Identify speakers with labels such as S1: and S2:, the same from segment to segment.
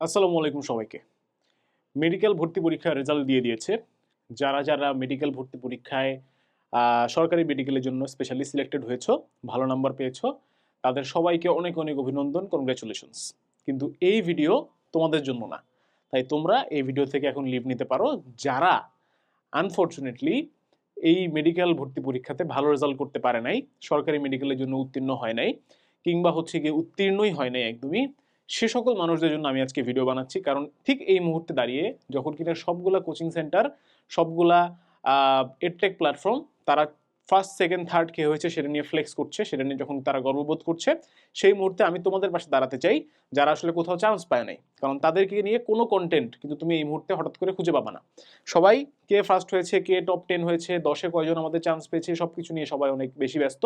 S1: আসসালামু আলাইকুম সবাইকে। মেডিকেল ভর্তি পরীক্ষার রেজাল্ট দিয়ে দিয়েছে। যারা যারা মেডিকেল ভর্তি পরীক্ষায় সরকারি মেডিকেলের জন্য স্পেশালি সিলেক্টেড হয়েছো, ভালো নাম্বার পেয়েছ, তাদের সবাইকে অনেক অনেক অভিনন্দন কনগ্রাচুলেশনস কিন্তু এই ভিডিও তোমাদের জন্য না। তাই তোমরা এই ভিডিও থেকে এখন লিভ নিতে পারো। যারা আনফর্চুনেটলি এই মেডিকেল ভর্তি পরীক্ষাতে ভালো রেজাল্ট করতে পারে নাই, সরকারি মেডিকেলের জন্য উত্তীর্ণ হয় নাই, কিংবা হচ্ছে গিয়ে উত্তীর্ণই হয় নাই একদমই সে সকল মানুষদের জন্য আমি আজকে ভিডিও বানাচ্ছি। কারণ ঠিক এই মুহূর্তে দাঁড়িয়ে যখন কিনা সবগুলা কোচিং সেন্টার সবগুলা এডটেক প্ল্যাটফর্ম তারা ফার্স্ট সেকেন্ড থার্ড কে হয়েছে সেটা নিয়ে ফ্লেক্স করছে, সেটা নিয়ে যখন তারা গর্ববোধ করছে, সেই মুহূর্তে আমি তোমাদের পাশে দাঁড়াতে চাই, যারা আসলে কোথাও চান্স পায় নাই। কারণ তাদেরকে নিয়ে কোনো কন্টেন্ট কিন্তু তুমি এই মুহূর্তে হঠাৎ করে খুঁজে পাবা না। সবাই কে ফার্স্ট হয়েছে, কে টপ টেন হয়েছে, দশে কয়জন আমাদের চান্স পেয়েছে সব কিছু নিয়ে সবাই অনেক বেশি ব্যস্ত।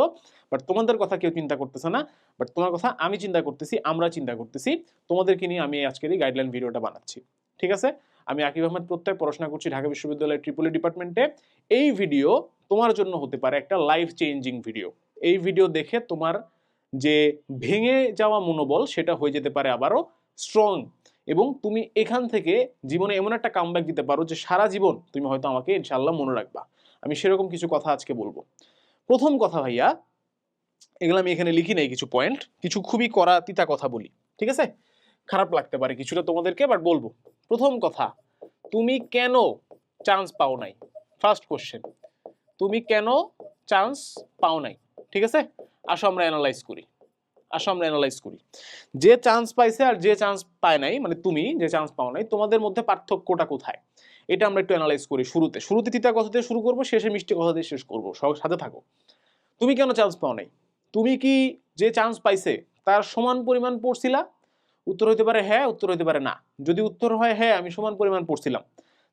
S1: বাট তোমাদের কথা কেউ চিন্তা করতেছে না। বাট তোমার কথা আমি চিন্তা করতেছি, আমরা চিন্তা করতেছি। তোমাদেরকে নিয়ে আমি আজকের এই গাইডলাইন ভিডিওটা বানাচ্ছি। ঠিক আছে? আমি আকিব আহমেদ প্রত্যয়, পড়াশোনা করছি ঢাকা বিশ্ববিদ্যালয়ের ট্রিপলি ডিপার্টমেন্টে। এই ভিডিও তোমার জন্য হতে পারে একটা লাইফ চেঞ্জিং ভিডিও এই ভিডিও দেখে তোমার যে ভেঙে যাওয়া মনোবল, সেটা হয়ে যেতে পারে আবারও স্ট্রং এবং তুমি এখান থেকে জীবনে এমন একটা কামব্যাক দিতে পারো যে সারা জীবন তুমি হয়তো আমাকে ইনশাল্লাহ মনে রাখবা। আমি সেরকম কিছু কথা আজকে বলব। প্রথম কথা ভাইয়া, এগুলো আমি এখানে লিখি নাই কিছু পয়েন্ট কিছু খুবই করা তিতা কথা বলি, ঠিক আছে? খারাপ লাগতে পারে কিছুটা তোমাদেরকে বাট বলব। প্রথম কথা তুমি কেন চান্স পাও নাই? ফার্স্ট কোশ্চেন তুমি কেন চান্স পাও নাই? ঠিক আছে? আসো আমরা অ্যানালাইজ করি। আসো আমরা অ্যানালাইজ করি। যে চান্স পাইছে আর যে চান্স পায় নাই মানে তুমি যে চান্স পাও নাই, তোমাদের মধ্যে পার্থক্যটা কোথায়? এটা আমরা একটু অ্যানালাইজ করি শুরুতে। শুরুতে তিতা কথা দিয়ে শুরু করব, শেষে মিষ্টি কথা দিয়ে শেষ করব। সাথে থাকো। তুমি কেন চান্স পাও নাই? তুমি কি যে চান্স পাইছে, তার সমান পরিমাণ পড়ছিলা? উত্তর হইতে পারে হ্যাঁ উত্তর হইতে পারে না। যদি উত্তর হয় হ্যাঁ আমি সমান পরিমাণ পড়ছিলাম।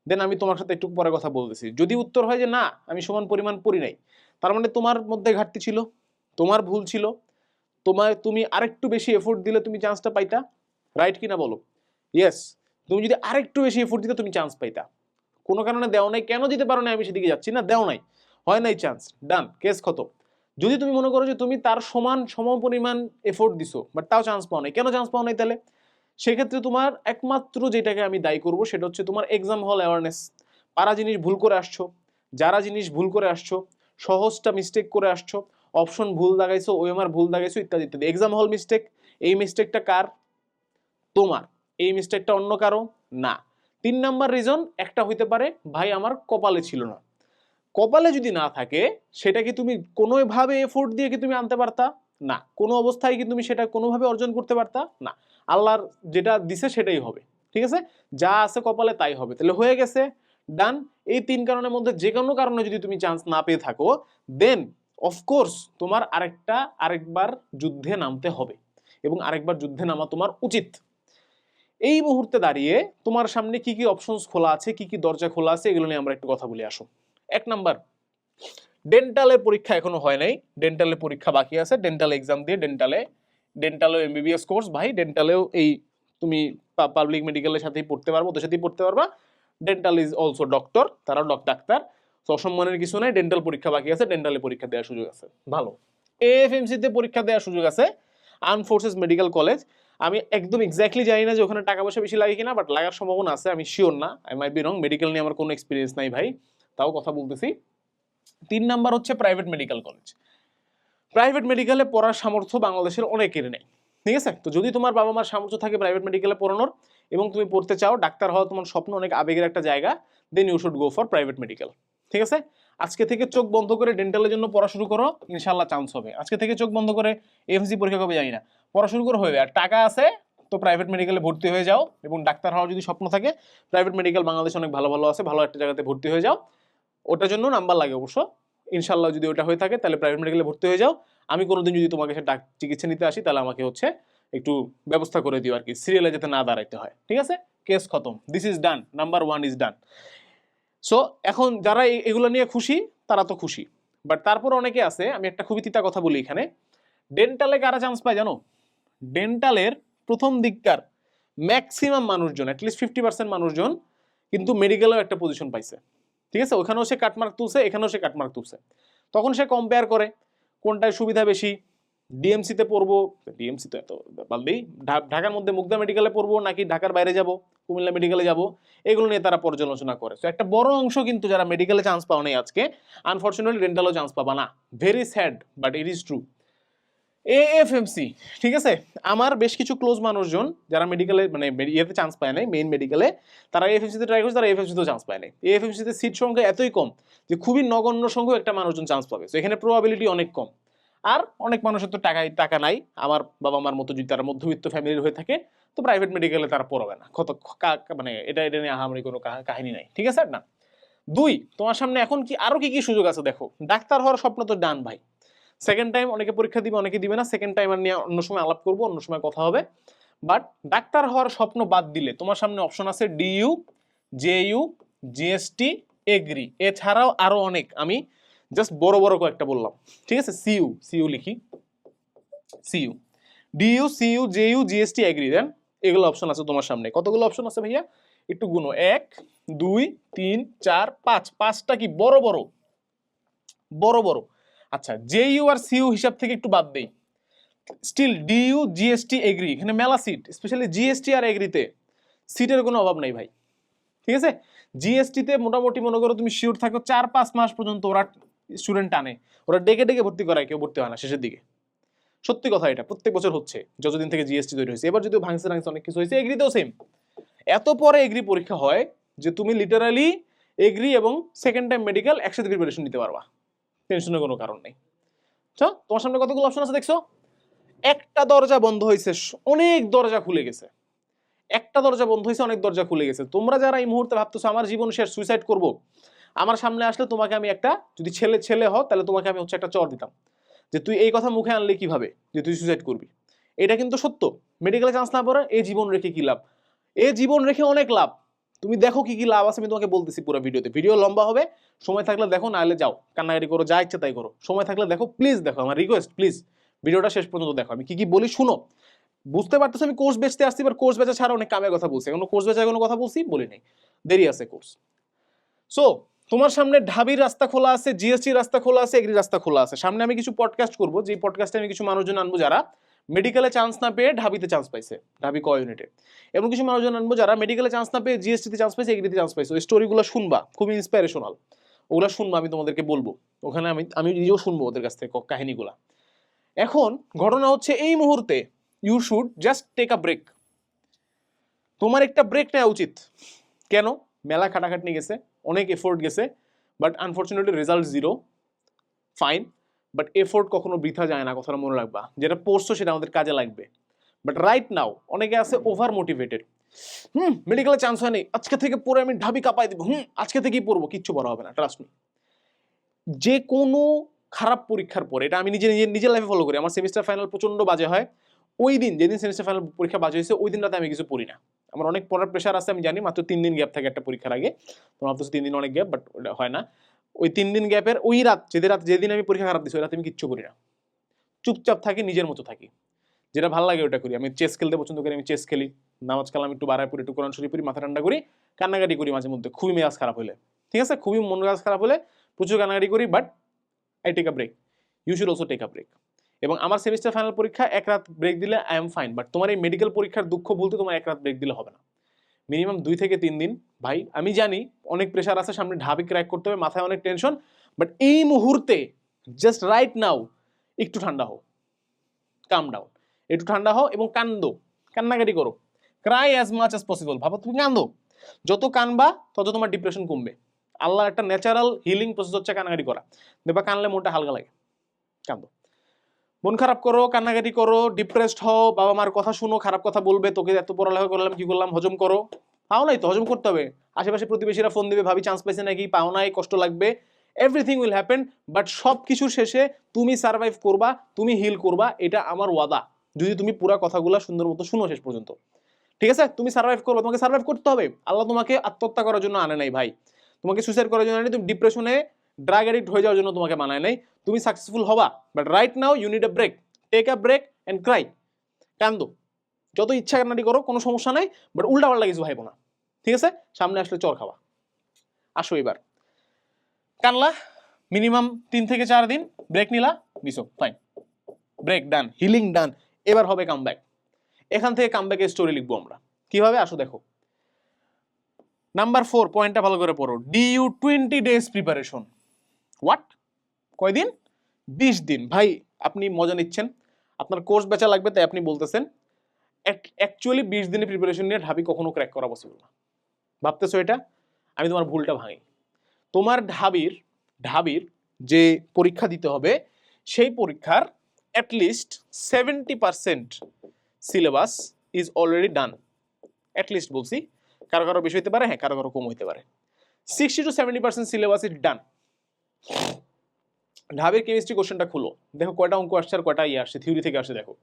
S1: দেন আমি তোমার সাথে একটু পরে কথা বলতেছি। যদি উত্তর হয় যে না, আমি সমান পরিমাণ পড়ি নাই, তার মানে তোমার মধ্যে ঘাটতি ছিল, তোমার ভুল ছিল, তোমার, তুমি আরেকটু বেশি এফোর্ট দিলে তুমি চান্সটা পাইতা রাইট কিনা বলো? ইয়েস তুমি যদি আরেকটু বেশি এফোর্ট দিতে তুমি চান্স পাইতা। কোনো কারণে দেও নাই, কেন দিতে পারো না আমি সেদিকে যাচ্ছি না, দেও নাই, হয় নাই চান্স ডান কেস খতম। যদি তুমি মনে করো যে তুমি তার সমান, সম পরিমাণ এফোর্ট দিছো বাট তাও চান্স পাও নাই, কেন চান্স পাও নাই তাহলে? সেক্ষেত্রে তোমার একমাত্র যেটাকে আমি দায়ী করব সেটা হচ্ছে তোমার এক্সাম হল অ্যাওয়ারনেস পারা জিনিস ভুল করে আসছো, যারা জিনিস ভুল করে আসছো, সহজটা মিস্টেক করে আসছো অপশন ভুল দাগাইছো ওএমআর ভুল দাগাইছো ইত্যাদি ইত্যাদি। এক্সাম হল মিস্টেক এই মিস্টেকটা কার? তোমার। এই মিস্টেকটা অন্য কারও? না। তিন নাম্বার রিজন একটা হইতে পারে, ভাই, আমার কপালে ছিল না। কপালে যদি না থাকে, সেটা কি তুমি কোনোভাবে এফোর্ট দিয়ে কি তুমি আনতে পারতা? না। কোনো অবস্থায় কি তুমি সেটা কোনোভাবে অর্জন করতে পারতা? না। আল্লাহর যেটা দিছে সেটাই হবে। ঠিক আছে? যা আছে কপালে তাই হবে। তাহলে হয়ে গেছে ডান এই তিন কারণের মধ্যে যে কোনো কারণে যদি তুমি চান্স না পেয়ে থাকো দেন অফকোর্স তোমার আরেকটা, আরেকবার যুদ্ধে নামতে হবে এবং আরেকবার যুদ্ধে নামা তোমার উচিত। এই মুহূর্তে দাঁড়িয়ে তোমার সামনে কি কি অপশনস খোলা আছে, কি কি দরজা খোলা আছে, এগুলো নিয়ে আমরা একটু কথা বলে, আসো। এক নাম্বার ডেন্টালের পরীক্ষা এখনও হয় নাই। ডেন্টালের পরীক্ষা বাকি আছে। ডেন্টাল এক্সাম দিয়ে ডেন্টালে ডেন্টালেও এমবিবিএস কোর্স ভাই ডেন্টালেও এই তুমি পাবলিক মেডিকেলের সাথেই পড়তে পারব ওদের সাথেই পড়তে পারবা। ডেন্টাল ইজ অলসো ডক্টর তারাও ডক ডাক্তার। তো অসম্মানের কিছু নাই ডেন্টাল পরীক্ষা বাকি আছে ডেন্টালে পরীক্ষা দেওয়ার সুযোগ আছে। ভালো। এএফএমসিতে পরীক্ষা দেওয়ার সুযোগ আছে। আর্ম ফোর্সেস মেডিকেল কলেজ আমি একদম এক্স্যাক্টলি জানি না যে ওখানে টাকা পয়সা বেশি লাগে কিনা বাট লাগার সম্ভাবনা আছে আমি শিওর না। I may be wrong medical নিয়ে আমার কোনো এক্সপিরিয়েন্স নাই ভাই। তাও কথা বলতেছি। তিন নাম্বার হচ্ছে প্রাইভেট মেডিকেল কলেজ প্রাইভেট মেডিকেলে পড়ার সামর্থ্য বাংলাদেশের অনেকের নেই। ঠিক আছে? তো যদি তোমার বাবা মার সামর্থ্য থাকে প্রাইভেট মেডিকেলে পড়ানোর এবং তুমি পড়তে চাও, ডাক্তার হওয়া তোমার স্বপ্ন, অনেক আবেগের একটা জায়গা then you should go for private medical ঠিক আছে? আজকে থেকে চোখ বন্ধ করে ডেন্টালের জন্য পড়া শুরু করো ইনশাল্লাহ চান্স হবে। আজকে থেকে চোখ বন্ধ করে এফএসসি পরীক্ষা কবে জানি না। পড়া শুরু করে হবে আর টাকা আছে, তো প্রাইভেট মেডিকেলে ভর্তি হয়ে যাও এবং ডাক্তার হওয়ার যদি স্বপ্ন থাকে প্রাইভেট মেডিকেল বাংলাদেশে অনেক ভালো ভালো আছে, ভালো একটা জায়গাতে ভর্তি হয়ে যাও। ওটার জন্য নাম্বার লাগে অবশ্য। ইনশাল্লাহ যদি ওটা হয়ে থাকে, তাহলে প্রাইভেট মেডিকেলে ভর্তি হয়ে যাও। আমি কোনোদিন যদি তোমাকে সে ডাক চিকিৎসা নিতে আসি, তাহলে আমাকে হচ্ছে একটু ব্যবস্থা করে দিও আর কি সিরিয়ালে যাতে না দাঁড়াইতে হয়। ঠিক আছে? কেস খতম। This is done number one is done so এখন যারা এগুলো নিয়ে খুশি, তারা তো খুশি। বাট তারপর অনেকে আছে, আমি একটা খুবই তিতা কথা বলি এখানে। ডেন্টালে কারা চান্স পায় জানো? ডেন্টালের প্রথম দিককার ম্যাক্সিমাম মানুষজন অ্যাটলিস্ট ফিফটি পার্সেন্ট মানুষজন কিন্তু মেডিকেলেও একটা পজিশন পাইছে। ঠিক আছে? ওখানেও সে কাটমার্ক তুলছে, এখানেও সে কাটমার্ক তুলছে। তখন সে কম্পেয়ার করে কোনটায় সুবিধা বেশি? ডিএমসিতে পড়ব ডিএমসি তো এত বাদ দিই ঢাকার মধ্যে মুগদা মেডিকেলে পড়ব নাকি ঢাকার বাইরে যাব, কুমিল্লা মেডিকেলে যাব? এগুলো নিয়ে তারা পর্যালোচনা করে। তো একটা বড় অংশ কিন্তু যারা মেডিকেলে চান্স পাও নাই আজকে আনফর্চুনেটলি ডেন্টালও চান্স পাবা না। Very sad but it is true AFMC ঠিক আছে? আমার বেশ কিছু ক্লোজ মানুষজন যারা মেডিকেলে মানে ইয়েতে চান্স পায় নাই মেইন মেডিকেলে তারা এএফএমসিতে ট্রাই করছে, তারা এএফএমসিতেও চান্স পায় নাই। এএফএমসিতে সিট সংখ্যা এতই কম যে খুবই নগণ্য সংখ্যক একটা মানুষজন চান্স পাবে। তো এখানে প্রবাবিলিটি অনেক কম। আর অনেক মানুষের তো টাকাই টাকা নাই। আমার বাবা মার মতো যদি তারা মধ্যবিত্ত ফ্যামিলির হয়ে থাকে, তো প্রাইভেট মেডিকেলে তারা পড়বে না। কত মানে এটা এটা নিয়ে আহামরি কোনো কাহিনী নাই। ঠিক আছে না? দুই, তোমার সামনে এখন কি, আরও কি কি সুযোগ আছে দেখো? ডাক্তার হওয়ার স্বপ্ন তো ডান, ভাই। সেকেন্ড টাইম অনেকে পরীক্ষা দিবে, অনেকে দিবে না। সেকেন্ড টাইম আর নিয়ে অন্য সময় আলাপ করব, অন্য সময় কথা হবে। বাট ডাক্তার হওয়ার স্বপ্ন বাদ দিলে, তোমার সামনে অপশন আছে ডিইউ জেইউ জিএসটি এগ্রি এছাড়াও আরও অনেক। আমি জাস্ট বড় বড় কয়েকটা বললাম। ঠিক আছে? সিইউ সিইউ লিখি। CU DU CU JU GST agri then এগুলো অপশন আছে তোমার সামনে। কতগুলো অপশন আছে ভাইয়া? একটু গুনো। এক, দুই, তিন, চার, পাঁচ। পাঁচটা কি বড় বড়? বড় বড়। আচ্ছা জেইউ আর সিইউ হিসাব থেকে একটু বাদ দেই। স্টিল ডিইউ জিএসটি এগ্রি এখানে মেলা সিট স্পেশালি জিএসটি আর এগ্রিতে সিটের কোনো অভাব নাই ভাই। ঠিক আছে? জিএসটিতে মোটামুটি মনে করো তুমি শিওর থাকো চার পাঁচ মাস পর্যন্ত ওরা স্টুডেন্ট টানে। ওরা ডেকে ডেকে ভর্তি করায়, কেউ ভর্তি হয় না শেষের দিকে। সত্যি কথা এটা, প্রত্যেক বছর হচ্ছে, যতদিন থেকে জিএসটি তৈরি হয়েছে। এবার যদিও ভাঙছে ভাঙছে অনেক কিছু হয়েছে এগ্রিতেও সেম এত পরে এগ্রি পরীক্ষা হয় যে তুমি লিটারালি এগ্রি এবং সেকেন্ড টাইম মেডিকেল একসাথে প্রিপারেশন নিতে পারবা। টেনশনের কোনো কারণ নেই। আচ্ছা তোমার সামনে কতগুলো অপশন আছে দেখছ? একটা দরজা বন্ধ হয়েছে, অনেক দরজা খুলে গেছে। একটা দরজা বন্ধ হয়েছে, অনেক দরজা খুলে গেছে। তোমরা যারা এই মুহূর্তে ভাবতেছো, আমার জীবন শেষ সুইসাইড করব আমার সামনে আসলে তোমাকে আমি একটা, যদি ছেলে ছেলে হও, তাহলে তোমাকে আমি হচ্ছে একটা চর দিতাম। যে তুই এই কথা মুখে আনলে কীভাবে? যে তুই সুইসাইড করবি। এটা কিন্তু সত্য। মেডিকেলে চান্স না পড়ে এই জীবন রেখে কি লাভ? এ জীবন রেখে অনেক লাভ। তুমি দেখো কি কি লাভ আছে আমি তোমাকে বলতেছি পুরো ভিডিওতে। ভিডিও লম্বা হবে, সময় থাকলে দেখো, নাহলে যাও। কান্নাকাটি করো, যা ইচ্ছে তাই করো। সময় থাকলে দেখো প্লিজ দেখো, আমার রিকোয়েস্ট প্লিজ ভিডিওটা শেষ পর্যন্ত দেখো। আমি কি কি বলি, শুনো, বুঝতে পারতেছি আমি কোর্স বেচতে আসছি এবার কোর্স বেচা ছাড়া অনেক কামের কথা বলছি। কোনো কোর্স বেচার কোনো কথা বলছি, বলি নাই। দেরি আছে কোর্স সো তোমার সামনে ঢাবির রাস্তা খোলা আছে জিএসটি রাস্তা খোলা আছে এগ্রি রাস্তা খোলা আছে। সামনে আমি কিছু পডকাস্ট করব যে পডকাস্টে আমি কিছু মানুষজন আনব যারা মেডিকেলে চান্স না পেয়ে ঢাবিতে চান্স পাইছে, ঢাবি ক ইউনিটে এবং কিছু মানুষজন আনব যারা মেডিকেলে চান্স না পেয়ে জিএসটিতে চান্স পাইছে এগ্রিতে চান্স পাইছে। ওই স্টোরিগুলো শুনবা, খুবই ইন্সপিরেশনাল ওগুলো শুনবা, আমি তোমাদেরকে বলব। ওখানে আমি আমি নিজেও শুনব ওদের কাছ থেকে কাহিনীগুলা। এখন ঘটনা হচ্ছে এই মুহূর্তে you should just take a break তোমার একটা ব্রেক নেওয়া উচিত। কেন? মেলা খাটাখাটনি গেছে, অনেক এফোর্ট গেছে but unfortunately result zero fine but effort কখনো বৃথা যায় না, কথাটা মনে রাখবা। যেটা পড়ছো সেটা আমাদের কাজে লাগবে। বাট রাইট নাও অনেকে আছে ওভার মোটিভেটেড হুম মেডিকেলে চান্স হয়নি আজকে থেকে পড়ে আমি ঢাবি কাঁপাই দিব। হুম, আজকে থেকেই পড়ব, কিচ্ছু পড়া হবে না ট্রাস্ট মি যে কোনো খারাপ পরীক্ষার পরে, এটা আমি নিজে নিজে, নিজের লাইফে ফলো করি। আমার সেমিস্টার ফাইনাল প্রচণ্ড বাজে হয়। ওই দিন, যেদিন সেমিস্টার ফাইনাল পরীক্ষা বাজে হয়েছে, ওই দিন রাতে আমি কিছু পড়ি না। আমার অনেক পড়ার প্রেশার আছে, আমি জানি, মাত্র তিন দিন গ্যাপ থাকে একটা পরীক্ষার আগে। তোমার ভাবতেছো তিন দিন অনেক গ্যাপ বাট হয় না। ওই তিন দিন গ্যাপের ওই রাত, যেদিন রাত, যেদিন আমি পরীক্ষা খারাপ দিচ্ছি ওই রাতে আমি কিচ্ছু করি না। চুপচাপ থাকি, নিজের মতো থাকি। যেটা ভালো লাগে ওটা করি। আমি চেস খেলতে পছন্দ করি, আমি চেস খেলি। নামাজ কালাম একটু বাড়ায় পড়ি, একটু কোরআন শরীফ পড়ি, মাথা ঠান্ডা করি, কান্নাকাটি করি মাঝে মধ্যে। খুবই মেজাজ খারাপ হলে। ঠিক আছে? খুবই মন মেজাজ খারাপ হলে প্রচুর কান্নাকাটি করি but I take a break you should also take a break এবং আমার সেমিস্টার ফাইনাল পরীক্ষা এক রাত ব্রেক দিলে আই এম ফাইন বাট তোমার এই মেডিকেল পরীক্ষার দুঃখ বলতে তোমার এক রাত ব্রেক দিলে হবে না। মিনিমাম দুই থেকে তিন দিন। ভাই, আমি জানি অনেক প্রেশার আছে, সামনে ঢাবি ক্র্যাক করতে হবে, মাথায় অনেক টেনশন বাট এই মুহূর্তে জাস্ট রাইট নাও একটু ঠান্ডা হও। কাম ডাউন একটু ঠান্ডা হও এবং কান্দো। কান্নাকাটি করো। Cry as much as possible ভাবো, তুমি কান্দো? যত কানবা, তত তোমার ডিপ্রেশন কমবে। আল্লাহ একটা ন্যাচারাল হিলিং প্রসেস হচ্ছে কান্নাকাটি করা। দেখবা কানলে মনটা হালকা লাগে। কান্দো। মন খারাপ করো, কান্নাকাটি করো ডিপ্রেসড হও, বাবা মার কথা শুনো, খারাপ কথা বলবে, তোকে এত পড়ালেখা করলাম, কি করলাম, হজম করো। পাও নাই তো, হজম করতে হবে। আশেপাশে প্রতিবেশীরা ফোন দিবে, ভাবি চান্স পাইছে নাকি, পাও নাই, কষ্ট লাগবে। এভরিথিং উইল হ্যাপেন বাট সব কিছুর শেষে তুমি সার্ভাইভ করবা, তুমি হিল করবা, এটা আমার ওয়াদা। যদি তুমি পুরা কথাগুলো সুন্দর মতো শুনো শেষ পর্যন্ত। ঠিক আছে? তুমি সার্ভাইভ করবে, তোমাকে সার্ভাইভ করতে হবে। আল্লাহ তোমাকে আত্মহত্যা করার জন্য আনে নাই ভাই। তোমাকে সুইসাইড করার জন্য আনে তুমি ডিপ্রেশনে ড্রাগ এডিক্ট হয়ে যাওয়ার জন্য তোমাকে মানায় নাই। তুমি সাকসেসফুল হবা but right now you need a break take a break and cry কান্দো। যত ইচ্ছা কান্নাটি করো, কোনো সমস্যা নাই বাট উল্টা পাল্টা কিছু ভাইবো না। ঠিক আছে? সামনে আসলে চর খাওয়া। আসো এবার। কানলা মিনিমাম তিন থেকে চার দিন। ব্রেক নিলা দিছো fine break done healing done এবার হবে কামব্যাক এখান থেকে কামব্যাকের স্টোরি লিখব আমরা। কীভাবে? আসো দেখো। নাম্বার ফোর পয়েন্টটা ভালো করে পড়ো। D U twenty days preparation what কয়দিন? বিশ দিন। ভাই, আপনি মজা নিচ্ছেন। আপনার কোর্স বেচা লাগবে, তাই আপনি বলতেছেন অ্যাকচুয়ালি বিশ দিনের প্রিপারেশন নিয়ে ঢাবি কখনো ক্র্যাক করা পসিবল না। ভাবতেছো এটা? আমি তোমার ভুলটা ভাঙি। তোমার ঢাবির ঢাবির যে পরীক্ষা দিতে হবে, সেই পরীক্ষার at least seventy percent syllabus is already done at least বলছি। কারও কারও বেশি হইতে পারে হ্যাঁ কারও কারও কম হতে পারে। Sixty to seventy percent syllabus is done ঢাবির chemistry কোশ্চেনটা খুলো। দেখো কয়টা অঙ্ক আসছে আর কয়টা ইয়ে আসছে থিওরি থেকে আসছে, দেখো।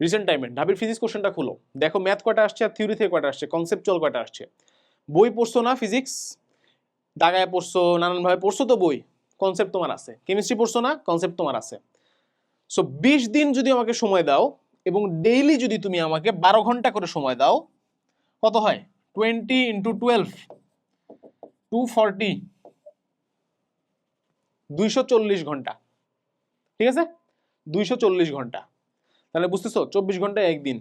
S1: রিসেন্ট টাইমে ঢাবির ফিজিক্স কোশ্চেনটা খুলো। দেখো ম্যাথ কয়টা আসছে আর থিওরি থেকে কয়টা আসছে কনসেপচুয়াল কয়টা আসছে? বই পড়ছো না ফিজিক্স দাগায় পড়ছো, নানানভাবে পড়ছো তো বই? কনসেপ্ট তোমার আছে। কেমিস্ট্রি পড়ছো না কনসেপ্ট তোমার আছে। সো বিশ দিন যদি আমাকে সময় দাও এবং ডেইলি যদি তুমি আমাকে বারো ঘণ্টা করে সময় দাও, কত হয়? Twenty into twelve two forty দুইশো চল্লিশ ঘণ্টা। ঠিক আছে? দুইশো চল্লিশ ঘণ্টা। তাহলে বুঝতেছো, চব্বিশ ঘন্টায় একদিন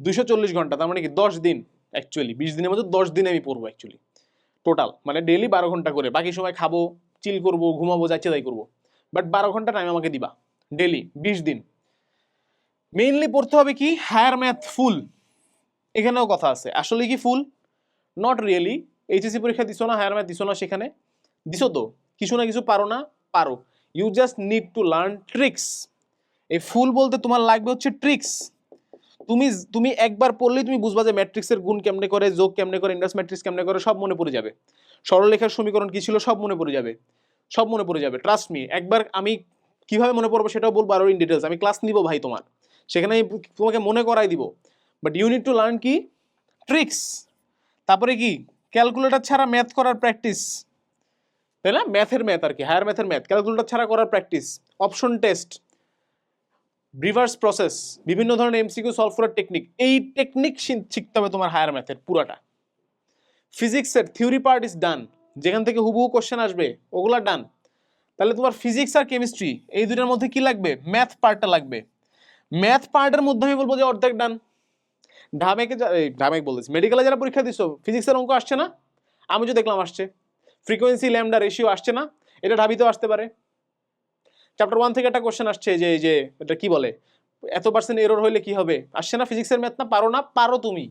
S1: দুইশো চল্লিশ ঘণ্টা, তার মানে কি? দশ দিন অ্যাকচুয়ালি বিশ দিনের মধ্যে দশ দিন আমি পড়ব অ্যাকচুয়ালি টোটাল মানে ডেইলি বারো ঘণ্টা করে। বাকি সময় খাব চিল করব, ঘুমাবো যাচ্ছে তাই করব। বাট বারো ঘণ্টা টাইম আমাকে দিবা ডেলি বিশ দিন। মেইনলি পড়তে হবে কি? হায়ার ম্যাথ ফুল এখানেও কথা আছে। আসলে কি ফুল নট রিয়েলি এইচএসসি পরীক্ষা দিছো না হায়ার ম্যাথ দিছো না সেখানে? দিছো তো? কিছু না কিছু পারো না, পারো। You just need to learn tricks এই ফুল বলতে তোমার লাগবে হচ্ছে ট্রিক্স তুমি তুমি একবার পড়লেই তুমি বুঝবা যে ম্যাট্রিক্সের গুণ কেমনে করে, যোগ কেমনে করে ইন্ডাস ম্যাট্রিক্স কেমনে করে, সব মনে পড়ে যাবে। সরলরেখার সমীকরণ কী ছিল? সব মনে পড়ে যাবে। সব মনে পড়ে যাবে ট্রাস্ট মি একবার আমি কীভাবে মনে পড়ব সেটাও বলব আরও ইন ডিটেলস আমি ক্লাস নিব ভাই তোমার। সেখানে আমি তোমাকে মনে করাই দিব। But you need to learn কি? ট্রিক্স তারপরে কি? ক্যালকুলেটর ছাড়া ম্যাথ করার প্র্যাকটিস তাই না? ম্যাথের ম্যাথ আর কি, হায়ার ম্যাথের ম্যাথ। ক্যালকুলেটর ছাড়া করার practice, option test, reverse process, বিভিন্ন ধরনের এমসিকিউ সলভ করার টেকনিক। এই টেকনিক শিখতে হবে তোমার হায়ার ম্যাথের পুরাটা। ফিজিক্সের থিওরি পার্ট ইজ ডান। যেখান থেকে হুবহু কোশ্চেন আসবে, ওগুলা ডান। তাহলে তোমার ফিজিক্স আর কেমিস্ট্রি, এই দুটার মধ্যে কি লাগবে? ম্যাথ পার্টটা লাগবে। ম্যাথ পার্টের মধ্যে আমি বলব যে অর্ধেক ডান। ঢামেকে ঢামেক বলতেছি মেডিকেলে যারা পরীক্ষা দিছো, ফিজিক্সের অঙ্ক আসছে না? আমি যে দেখলাম আসছে। ফ্রিকোয়েন্সি ল্যামডা রেশিও আসছে না, এটা ঢাবিতেও আসতে পারে। চ্যাপ্টার ওয়ান থেকে একটা কোশ্চেন আসছে যে যে এটা কি বলে? এত পার্সেন্ট এরর হইলে কি হবে? আসছে না ফিজিক্সের ম্যাথ না? পারো না? পারো তুমি।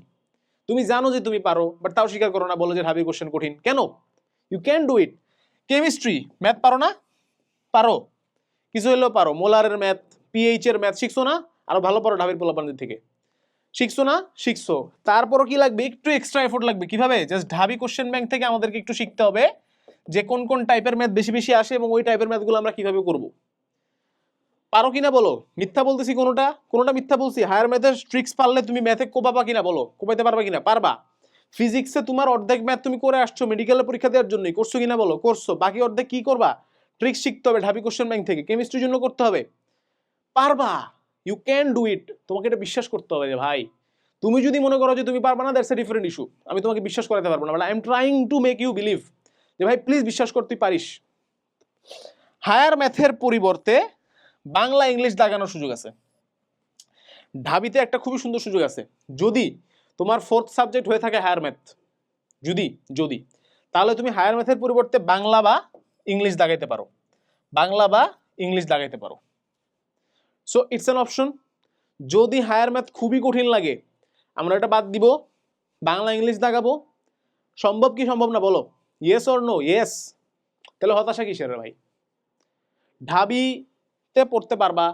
S1: তুমি জানো যে তুমি পারো বাট তাও স্বীকার করো না, বলো যে ঢাবি কোশ্চেন কঠিন। কেন? You can do it chemistry math পারো না? পারো। কিছু হলেও পারো। মোলারের ম্যাথ পিএইচ এর ম্যাথ শিখছো না? আরও ভালো পারো ঢাবির পোলাপানদের থেকে। শিখছো না? শিখছো। তারপরও কি লাগবে? একটু এক্সট্রা এফোর্ট লাগবে। কীভাবে? জাস্ট ঢাবি কোশ্চেন ব্যাংক থেকে আমাদেরকে একটু শিখতে হবে। যে কোন কোন টাইপের ম্যাথ বেশি বেশি আসে এবং ওই টাইপের ম্যাথগুলো আমরা কীভাবে করব। পারো কিনা বলো? মিথ্যা বলতেছি কোনোটা? কোনোটা মিথ্যা বলছি? হায়ার ম্যাথের ট্রিক্স পারলে তুমি ম্যাথে কোপাবা কিনা বলো? কোপাইতে পারবা কিনা? পারবা। ফিজিক্সে তোমার অর্ধেক ম্যাথ তুমি করে আসছো মেডিকেলের পরীক্ষা দেওয়ার জন্যই। করছ কিনা বলো? করছ। বাকি অর্ধেক কি করবা? ট্রিক্স শিখতে হবে, ঢাবি কোশ্চেন ব্যাংক থেকে। কেমিস্ট্রির জন্য করতে হবে। পারবা। ইউ ক্যান ডু ইট তোমাকে এটা বিশ্বাস করতে হবে যে, ভাই, তুমি যদি মনে করো যে তুমি পারবা না দ্যাটস এ ডিফারেন্ট ইস্যু আমি তোমাকে বিশ্বাস করাতে পারব না। But I am trying to make you believe যে ভাই প্লিজ বিশ্বাস করতে পারিস। হায়ার ম্যাথের পরিবর্তে বাংলা ইংলিশ দাগানোর সুযোগ আছে। ঢাবিতে একটা খুবই সুন্দর সুযোগ আছে। যদি তোমার ফোর্থ সাবজেক্ট হয়ে থাকে হায়ার ম্যাথ, যদি যদি, তাহলে তুমি হায়ার ম্যাথের পরিবর্তে বাংলা বা ইংলিশ দাগাইতে পারো। বাংলা বা ইংলিশ দাগাইতে পারো। সো ইটস অ্যান অপশন যদি হায়ার ম্যাথ খুবই কঠিন লাগে, আমরা এটা বাদ দিব। বাংলা, ইংলিশ দাগাবো সম্ভব কি সম্ভব না, বলো। ইয়েস অর নো ইয়েস তাহলে হতাশা কিসের ভাই? ঢাবিতে পড়তে পারবা,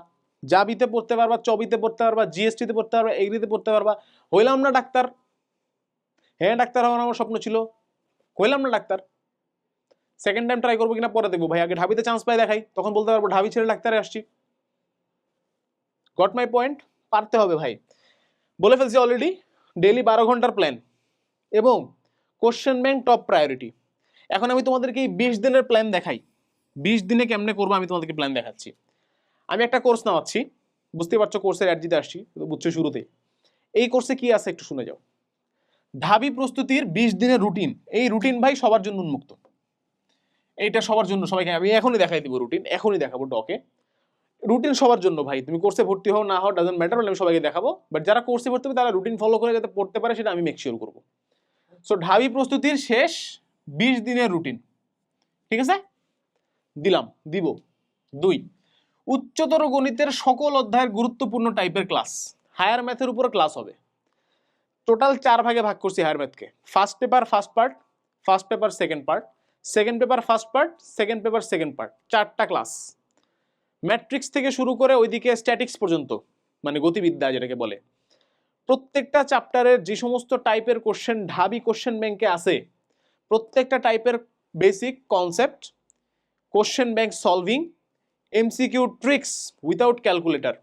S1: জাবিতে পড়তে পারবা, চবিতে পড়তে পারবা, জিএসটিতে পড়তে পারবা, এগ্রিতে পড়তে পারবা। হইলাম না ডাক্তার। হ্যাঁ ডাক্তার হওয়ার আমার স্বপ্ন ছিল। হইলাম না ডাক্তার। সেকেন্ড টাইম ট্রাই করব কিনা পরে দেখব। ভাই, আগে ঢাবিতে চান্স পাই দেখাই। তখন বলতে পারব, ঢাবি ছেড়ে ডাক্তারে আসছি। গট মাই পয়েন্ট পারতে হবে ভাই। বলে ফেলছি অলরেডি ডেইলি বারো ঘণ্টার প্ল্যান এবং কোশ্চেন ব্যাংক টপ প্রায়োরিটি এখন আমি তোমাদেরকে এই বিশ দিনের প্ল্যান দেখাই। বিশ দিনে কেমনে করব আমি তোমাদেরকে প্ল্যান দেখাচ্ছি। আমি একটা কোর্স নামাচ্ছি। বুঝতেই পারছ কোর্সের অ্যাড দিতে আসছি বুঝছ শুরুতে এই কোর্সে কি আছে একটু শুনে যাও। ঢাবি প্রস্তুতির বিশ দিনের রুটিন এই রুটিন ভাই সবার জন্য উন্মুক্ত। এইটা সবার জন্য, সবাইকে আমি এখনই দেখাই দিব রুটিন এখনই দেখাবো ডকে রুটিন সবার জন্য ভাই, তুমি কোর্সে ভর্তি হও, না হও ডাজেন্ট ম্যাটার আমি সবাইকে দেখাবো। বাট যারা কোর্সে ভর্তি হবে, তারা রুটিন ফলো করে যাতে পড়তে পারে, সেটা আমি মেক শিওর করব। সো ঢাবি প্রস্তুতির শেষ বিশ দিনের রুটিন ঠিক আছে? দিলাম, দিব। দুই, উচ্চতর গণিতের সকল অধ্যায়ের গুরুত্বপূর্ণ টাইপের ক্লাস হায়ার ম্যাথের উপর ক্লাস হবে। টোটাল চার ভাগে ভাগ করছি higher ম্যাথকে first paper first part first paper second part second paper first part second paper second part চারটা ক্লাস ম্যাট্রিক্স থেকে শুরু করে ওইদিকে স্ট্যাটিক্স পর্যন্ত মানে গতিবিদ্যা যেটাকে বলে। প্রত্যেকটা চ্যাপ্টারের যে সমস্ত টাইপের কোশ্চেন ঢাবি কোশ্চেন ব্যাংকে আছে প্রত্যেকটা টাইপের basic concept question bank solving MCQ tricks without calculator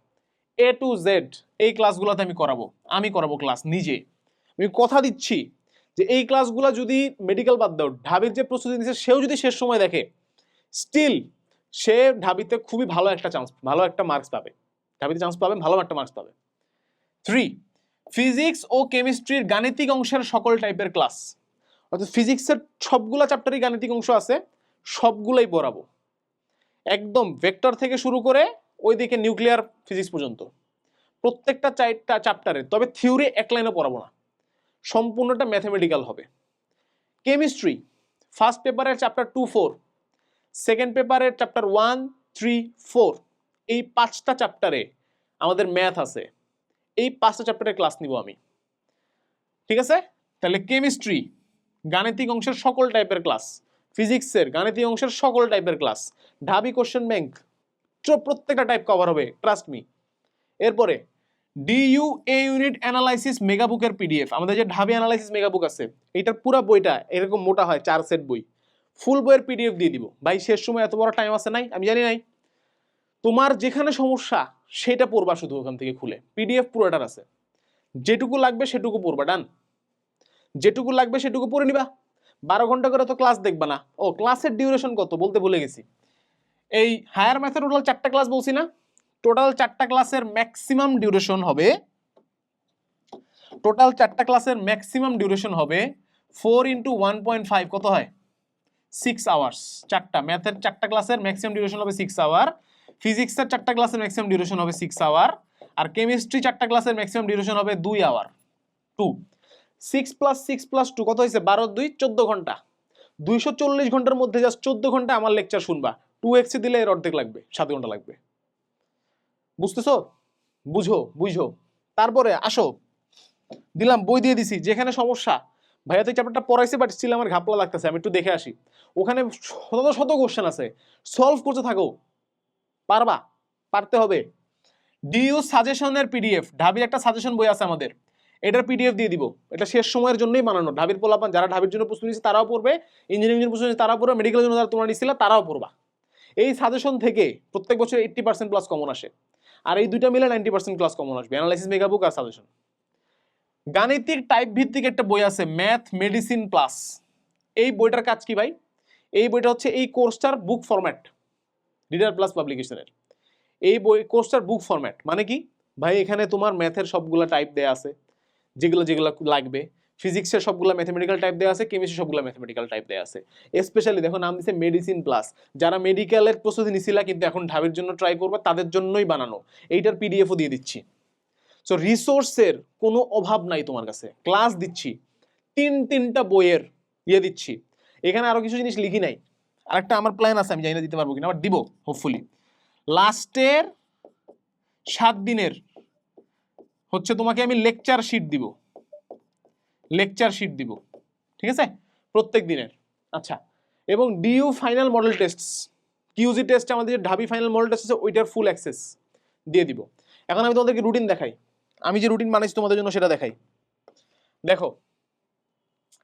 S1: A to Z এই ক্লাসগুলোতে আমি করাবো। আমি করাবো ক্লাস নিজে। আমি কথা দিচ্ছি যে এই ক্লাসগুলো যদি মেডিকেল বাদ দাও, ঢাবির যে প্রস্তুতি নিচ্ছে সেও যদি শেষ সময় দেখে স্টিল সে ঢাবিতে খুবই ভালো একটা চান্স ভালো একটা মার্কস পাবে। ঢাবিতে চান্স পাবে, ভালো একটা মার্কস পাবে। থ্রি ফিজিক্স ও কেমিস্ট্রির গাণিতিক অংশের সকল টাইপের ক্লাস অর্থাৎ ফিজিক্সের সবগুলা চ্যাপ্টারই গাণিতিক অংশ আছে, সবগুলাই পড়াবো একদম ভেক্টর থেকে শুরু করে ওইদিকে নিউক্লিয়ার ফিজিক্স পর্যন্ত। প্রত্যেকটা চারটা চ্যাপ্টারে তবে থিওরি এক লাইনে পড়াবো না। সম্পূর্ণটা ম্যাথমেটিক্যাল হবে। কেমিস্ট্রি ফার্স্ট পেপারের চ্যাপ্টার টু ফোর সেকেন্ড পেপারের চ্যাপ্টার ওয়ান থ্রি ফোর এই পাঁচটা চ্যাপ্টারে আমাদের ম্যাথ আছে। এই পাঁচটা চ্যাপ্টারের ক্লাস নিব আমি। ঠিক আছে? তাহলে কেমিস্ট্রি গাণিতিক অংশের সকল টাইপের ক্লাস ফিজিক্সের গাণিতিক অংশের সকল টাইপের ক্লাস ঢাবি কোশ্চেন ব্যাংক প্রত্যেকটা টাইপ কভার হবে ট্রাস্ট মি এরপরে DU A unit analysis mega মেগাবুকের PDF আমাদের যে ঢাবি অ্যানালাইসিস মেগাবুক আছে, এইটার পুরো বইটা এরকম মোটা হয়, চার সেট বই। ফুল বইয়ের পিডিএফ দিয়ে দিব। ভাই, শেষ সময় এত বড় টাইম আছে নাই? আমি জানি নাই। তোমার যেখানে সমস্যা, সেটা পড়বা শুধু ওখান থেকে খুলে। পিডিএফ পুরোটার আছে। যেটুকু লাগবে সেটুকু পড়বা ডান যেটুকু লাগবে সেটুকু পড়ে নিবা। বারো ঘণ্টা করে তো ক্লাস দেখবা না। ও ক্লাসের ডিউরেশন কত? বলতে ভুলে গেছি। এই হায়ার ম্যাথের টোটাল চারটা ক্লাস বলছি না? টোটাল চারটা ক্লাসের ম্যাক্সিমাম ডিউরেশন হবে টোটাল চারটা ক্লাসের ম্যাক্সিমাম ডিউরেশন হবে four into one point five কত হয়? সিক্স আওয়ার্স চারটা। ম্যাথের চারটা ক্লাসের ম্যাক্সিমাম ডিউরেশন হবে সিক্স আওয়ার ফিজিক্সের চারটা ক্লাসের ম্যাক্সিমাম ডিউরেশন হবে সিক্স আওয়ার আর কেমিস্ট্রি চারটা ক্লাসের ম্যাক্সিমাম ডিউরেশন হবে দুই hour two six plus six plus two কত হয়েছে? বারো, দুই, চোদ্দ ঘণ্টা। দুইশো চল্লিশ ঘণ্টার মধ্যে জাস্ট চোদ্দ ঘণ্টা আমার লেকচার শুনবা। টু এক্সে দিলে এর অর্ধেক লাগবে, সাত ঘণ্টা লাগবে। বুঝতেছো? বুঝো বুঝো। তারপরে আসো। দিলাম, বই দিয়ে দিছি। যেখানে সমস্যা, ভাইয়া তো চ্যাপ্টারটা পড়াইছে বাট স্টিল আমার ঘাপলা লাগতেছে, আমি একটু দেখে আসি। ওখানে শত শত কোশ্চেন আছে। সলভ করতে থাকো। পারবা? পারতে হবে। ডিইউ সাজেশনের পিডিএফ ঢাবির একটা সাজেশন বই আছে আমাদের। এটার পিডিএফ দিয়ে দিব। এটা শেষ সময়ের জন্যই বানানো। ঢাবির পোলাপান যারা ঢাবির জন্য প্রস্তুতি নিচ্ছে তারাও পড়বে ইঞ্জিনিয়ারিং জন্য প্রস্তুতি তারাও পড়বে মেডিকেলের জন্য যারা তোমরা নিচ্ছিল তারাও পড়বা। এই সাজেশন থেকে প্রত্যেক বছর এইট্টি পার্সেন্ট প্লাস কমন আসে। আর এই দুইটা মিলে নাইনটি পার্সেন্ট ক্লাস কমন আসবে। অ্যানালাইসিস মেগাবুক আর সাজেশন গাণিতিক টাইপ ভিত্তিক একটা বই আছে ম্যাথ মেডিসিন প্লাস এই বইটার কাজ কি ভাই? এই বইটা হচ্ছে এই কোর্সটার বুক ফরম্যাট রিডার প্লাস পাবলিকেশনের এই বই কোর্সটার বুক ফরম্যাট মানে কি? ভাই, এখানে তোমার ম্যাথের সবগুলা টাইপ দেয়া আছে। যেগুলো যেগুলো লাগবে। ফিজিক্সের সবগুলো ম্যাথমেটিক্যাল টাইপ দেওয়া আছে কেমিস্ট্রি সবগুলো ম্যাথমেটিক্যাল টাইপ দেওয়া আছে। স্পেশালি দেখো, নাম দিচ্ছে মেডিসিন প্লাস যারা মেডিকেলের প্রস্তুতি নিছিলা কিন্তু এখন ঢাবির জন্য ট্রাই করবে, তাদের জন্যই বানানো। এইটার পিডিএফও দিয়ে দিচ্ছি। সো রিসোর্সের কোনো অভাব নাই তোমার কাছে। ক্লাস দিচ্ছি। তিন, তিনটা বইয়ের ইয়ে দিচ্ছি। এখানে আরও কিছু জিনিস লিখি নাই। আরেকটা আমার প্ল্যান আছে, আমি জানি না দিতে পারব কিনা আবার দিব হোপফুলি লাস্টের সাত দিনের হচ্ছে তোমাকে আমি লেকচার শিট দিব। লেকচার শিট দিব। ঠিক আছে? প্রত্যেক দিনের। আচ্ছা। এবং DU final model test QG test আমাদের যে ঢাবি ফাইনাল মডেল টেস্ট আছে, ওইটার ফুল অ্যাক্সেস দিয়ে দিব। এখন আমি তোমাদেরকে রুটিন দেখাই। আমি যে রুটিন বানাইছি তোমাদের জন্য সেটা দেখাই। দেখো।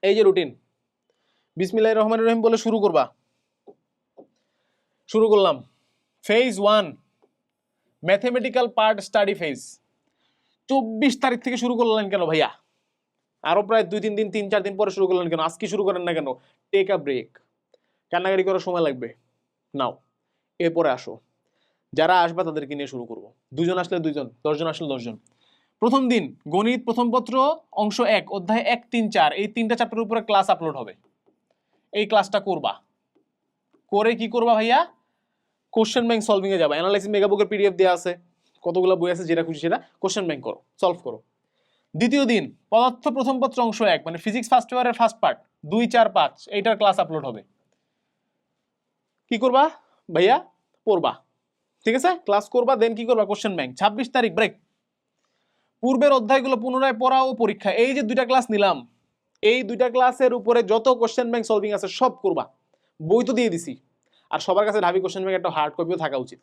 S1: এই যে রুটিন বিসমিল্লাহ রহমান রহিম বলে শুরু করবা। শুরু করলাম। Phase one mathematical part study phase চব্বিশ তারিখ থেকে শুরু করলেন কেন ভাইয়া? আরও প্রায় দুই, তিন দিন, তিন, চার দিন পরে শুরু করলেন কেন? আজকে শুরু করেন না কেন? টেক আ ব্রেক কান্নাকারি করার সময় লাগবে। নাও, এরপরে আসো। যারা আসবে তাদেরকে নিয়ে শুরু করব। দুজন আসলে দুইজন, দশজন আসলে দশজন। প্রথম দিন, গণিত প্রথম পত্র, অংশ এক, অধ্যায় এক, তিন, চার। এই তিনটা চ্যাপ্টারের উপরে ক্লাস আপলোড হবে। এই ক্লাসটা করবা। করে কি করবা ভাইয়া? কোশ্চেন ব্যাংক সলভিং এ যাবা। অ্যানালাইসিস মেগাবুকের পিডিএফ দেওয়া আছে। কতগুলো বই আছে যেটা খুশি সেটা কোশ্চেন ব্যাংক করো সলভ করো। দ্বিতীয় দিন, পদার্থ প্রথম পত্র অংশ এক মানে ফিজিক্স ফার্স্ট ইয়ারের ফার্স্ট পার্ট দুই, চার, পাঁচ, এইটার ক্লাস আপলোড হবে। কি করবা ভাইয়া? পড়বা। ঠিক আছে? ক্লাস করবা দেন কি করবা? কোশ্চেন ব্যাংক ছাব্বিশ তারিখ ব্রেক পূর্বের অধ্যায়গুলো পুনরায় পড়া ও পরীক্ষা। এই যে দুইটা ক্লাস নিলাম, এই দুইটা ক্লাসের উপরে যত কোশ্চেন ব্যাংক সলভিং আছে সব করবা। বই তো দিয়ে দিছি। আর সবার কাছে ঢাবি কোশ্চেন ব্যাংক একটা হার্ড কপিও থাকা উচিত।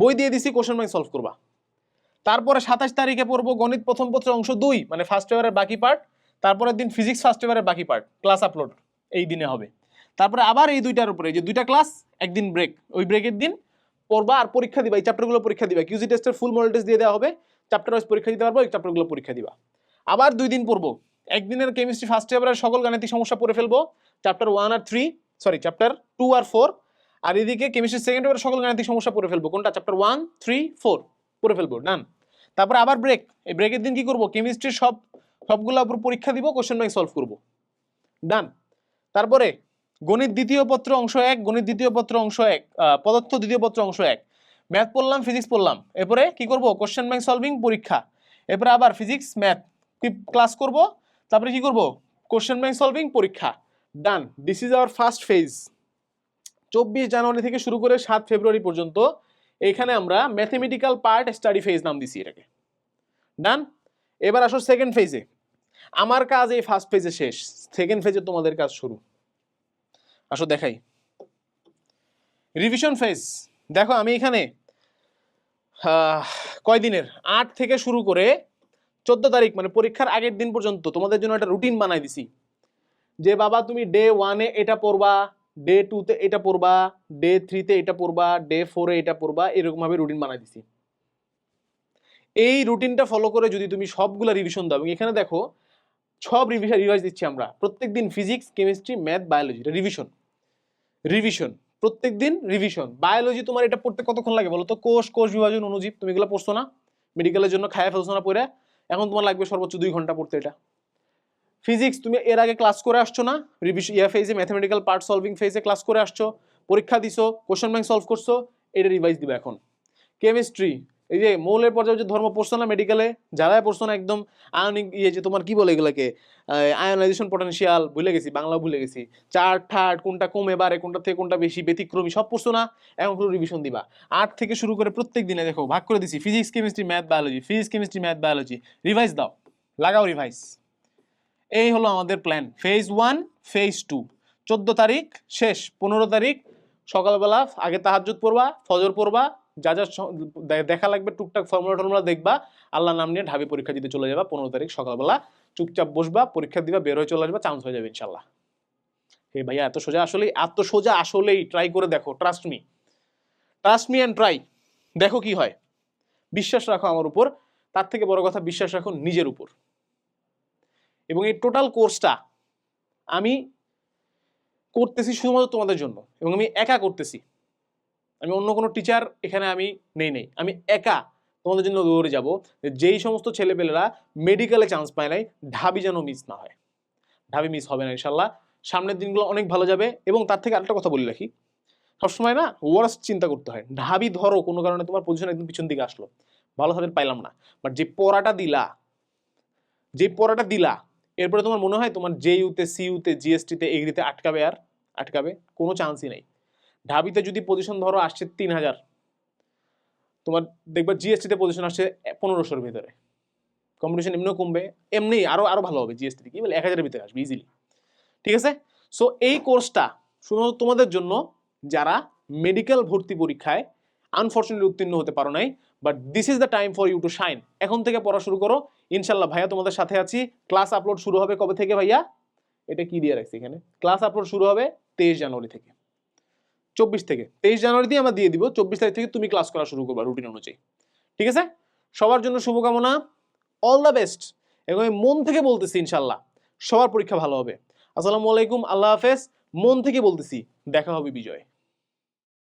S1: বই দিয়ে দিছি কোশ্চেন ব্যাংক সলভ করবা। তারপরে সাতাশ তারিখে পড়ব গণিত প্রথম পত্র অংশ দুই মানে ফার্স্ট ইয়ারের বাকি পার্ট তারপরের দিন ফিজিক্স ফার্স্ট ইয়ারের বাকি পার্ট ক্লাস আপলোড এই দিনে হবে। তারপরে আবার এই দুইটার উপরে যে দুইটা ক্লাস একদিন ব্রেক ওই ব্রেকের দিন পড়বা আর পরীক্ষা দিবা, এই চ্যাপ্টারগুলো পরীক্ষা দিবা। কিউজি টেস্টের ফুল মডেল টেস্ট দিয়ে দেওয়া হবে চ্যাপ্টার ওয়াইজ পরীক্ষা দিতে পারব, এই চ্যাপ্টারগুলো পরীক্ষা দিবা। আবার দুই দিন পড়ব, একদিনের কেমিস্ট্রি ফার্স্ট ইয়ারের সকল গাণিতিক সমস্যা পড়ে ফেলব চ্যাপ্টার ওয়ান আর থ্রি সরি চ্যাপ্টার টু আর ফোর আর এদিকে কেমিস্ট্রি সেকেন্ড ইয়ারের সকল গাণিতিক সমস্যা পড়ে ফেলব। কোনটা? চ্যাপ্টার ওয়ান থ্রি ফোর পড়ে ফেলব। ডান তারপরে আবার ব্রেক এই ব্রেকের দিন কি করব? কেমিস্ট্রির সব, সবগুলো উপর পরীক্ষা দিব কোশ্চেন ব্যাংক সলভ করব। ডান তারপরে গণিত দ্বিতীয় পত্র অংশ এক, গণিত দ্বিতীয় পত্র অংশ এক পদার্থ দ্বিতীয় পত্র অংশ এক। ম্যাথ পড়লাম ফিজিক্স পড়লাম। এরপরে কি করব? কোশ্চেন ব্যাংক সলভিং পরীক্ষা। এরপরে আবার ফিজিক্স ম্যাথ ক্লাস করব? তারপরে কি করব? কোশ্চেন ব্যাংক সলভিং পরীক্ষা। Done this is our first phase চব্বিশ জানুয়ারি থেকে শুরু করে সাত ফেব্রুয়ারি পর্যন্ত এখানে আমরা ম্যাথমেটিক্যাল পার্ট স্টাডি ফেজ নাম দিছি এটাকে। ডান এবার আসো সেকেন্ড ফেজে আমার কাজ এই ফার্স্ট ফেজে শেষ। সেকেন্ড ফেজে তোমাদের কাজ শুরু। আসো দেখাই। রিভিশন ফেজ দেখো আমি এখানে কয়দিনের? আট থেকে শুরু করে চোদ্দ তারিখ মানে পরীক্ষার আগের দিন পর্যন্ত তোমাদের জন্য একটা রুটিন বানাই দিছি। যে বাবা তুমি ডে ওয়ানে এটা পড়বা ডে টুতে এটা পড়বা ডে থ্রিতে এটা পড়বা ডে ফোরে এটা পড়বা, এরকমভাবে রুটিন বানাই দিছি। এই রুটিনটা ফলো করে যদি তুমি সবগুলা রিভিশন দাও এখানে দেখো, সব রিভিশন রিভাইজ দিচ্ছি আমরা। প্রত্যেকদিন physics chemistry math biology revision revision প্রত্যেকদিন রিভিশন বায়োলজি তোমার এটা পড়তে কতক্ষণ লাগে বলো তো? কোষ কোষ বিভাজন অনুজীব, তুমি এগুলো পড়ছো না? মেডিকেলের জন্য খায়া ফেলছো না পড়ে? এখন তোমার লাগবে সর্বোচ্চ দুই ঘণ্টা পড়তে এটা। ফিজিক্স তুমি এর আগে ক্লাস করে আসছো না? রিভিশন ইয়া ফেজে ম্যাথমেটিক্যাল পার্ট সলভিং ফেজে ক্লাস করে আসছো, পরীক্ষা দিছো কোশ্চেন ব্যাংক সলভ করছ, এটা রিভাইজ দিবে এখন। কেমিস্ট্রি এই যে মৌলের পর্যায়ে যে ধর্ম পড়ছো না মেডিকেলে যারা পড়ছো না একদম আয়নিক ইয়ে যে তোমার কি বলে এগুলোকে? আয়নাইজেশন পটেনশিয়াল ভুলে গেছি বাংলা ভুলে গেছি। চার ঠাট, কোনটা কমে বাড়ে, কোনটা থেকে কোনটা বেশি ব্যতিক্রমী, সব পড়ছো না, এখন পুরো রিভিশন দিবা। আট থেকে শুরু করে প্রত্যেক দিনে দেখো, ভাগ করে দিছি physics chemistry math biology physics chemistry math biology revise দাও, লাগাও রিভাইজ এই হলো আমাদের plan phase one phase two চোদ্দ তারিখ, শেষ। পনেরো তারিখ, সকালবেলা আগে তাহাজ্জুদ পড়বা, ফজর পড়বা, যা যা দেখা লাগবে, টুকটাক ফর্মুলা টর্মুলা দেখবা আল্লাহ নাম নিয়ে ঢাবি পরীক্ষা দিতে চলে যাবা। পনেরো তারিখ সকালবেলা চুপচাপ বসবা, পরীক্ষা দিবা, বের হয়ে চলে আসবা চান্স হয়ে যাবে ইনশাল্লাহ হে ভাইয়া, এত সোজা আসলেই এত সোজা আসলেই ট্রাই করে দেখো trust me trust me and try দেখো কি হয়। বিশ্বাস রাখো আমার উপর। তার থেকে বড় কথা, বিশ্বাস রাখো নিজের উপর। এবং এই টোটাল কোর্সটা আমি করতেছি শুধুমাত্র তোমাদের জন্য এবং আমি একা করতেছি। আমি অন্য কোনো টিচার এখানে আমি নেই নেই। আমি একা তোমাদের জন্য দৌড়ে যাব যেই সমস্ত ছেলেপেলেরা মেডিকেলে চান্স পায় নাই, ঢাবি যেন মিস না হয়। ঢাবি মিস হবে না ইনশাল্লাহ সামনের দিনগুলো অনেক ভালো যাবে এবং তার থেকে আরেকটা কথা বলে রাখি। সবসময় না ওয়ার্স চিন্তা করতে হয়। ঢাবি ধরো, কোনো কারণে তোমার পজিশন একদম পিছন দিকে আসলো। ভালো তাদের পাইলাম না। বাট যে পড়াটা দিলা, যে পড়াটা দিলা এরপরে তোমার মনে হয় তোমার জে ইউতে সি ইউতে জিএসটিতে এগ্রিতে আটকাবে আর? আটকাবে? কোনো চান্সই নেই। ঢাবিতে যদি পজিশন ধরো আসছে তিন হাজার, তোমার দেখবা জিএসটিতে পজিশন আসছে পনেরোশোর ভিতরে। কম্পিটিশন এমনিও কমবে, এমনি আরও আরও ভালো হবে জিএসটি কি বলে এক হাজারের ভিতরে আসবে ইজিলি ঠিক আছে? সো এই কোর্সটা শুধুমাত্র তোমাদের জন্য যারা মেডিকেল ভর্তি পরীক্ষায় আনফর্চুনেটলি উত্তীর্ণ হতে পারো নাই but this is the time for you to shine এখন থেকে পড়া শুরু করো ইনশাল্লাহ ভাইয়া তোমাদের সাথে আছি। ক্লাস আপলোড শুরু হবে কবে থেকে ভাইয়া? এটা কি দিয়ে রাখছি এখানে? ক্লাস আপলোড শুরু হবে তেইশ জানুয়ারি থেকে। চব্বিশ থেকে। তেইশ জানুয়ারি দিয়ে আমরা দিয়ে দিব। চব্বিশ তারিখ থেকে তুমি ক্লাস করা শুরু করবা রুটিন অনুযায়ী। ঠিক আছে? সবার জন্য শুভকামনা। অল দ্য বেস্ট এবং আমি মন থেকে বলতেছি ইনশাল্লাহ সবার পরীক্ষা ভালো হবে। আসসালামু আলাইকুম, আল্লাহ হাফেজ। মন থেকে বলতেছি, দেখা হবে বিজয়।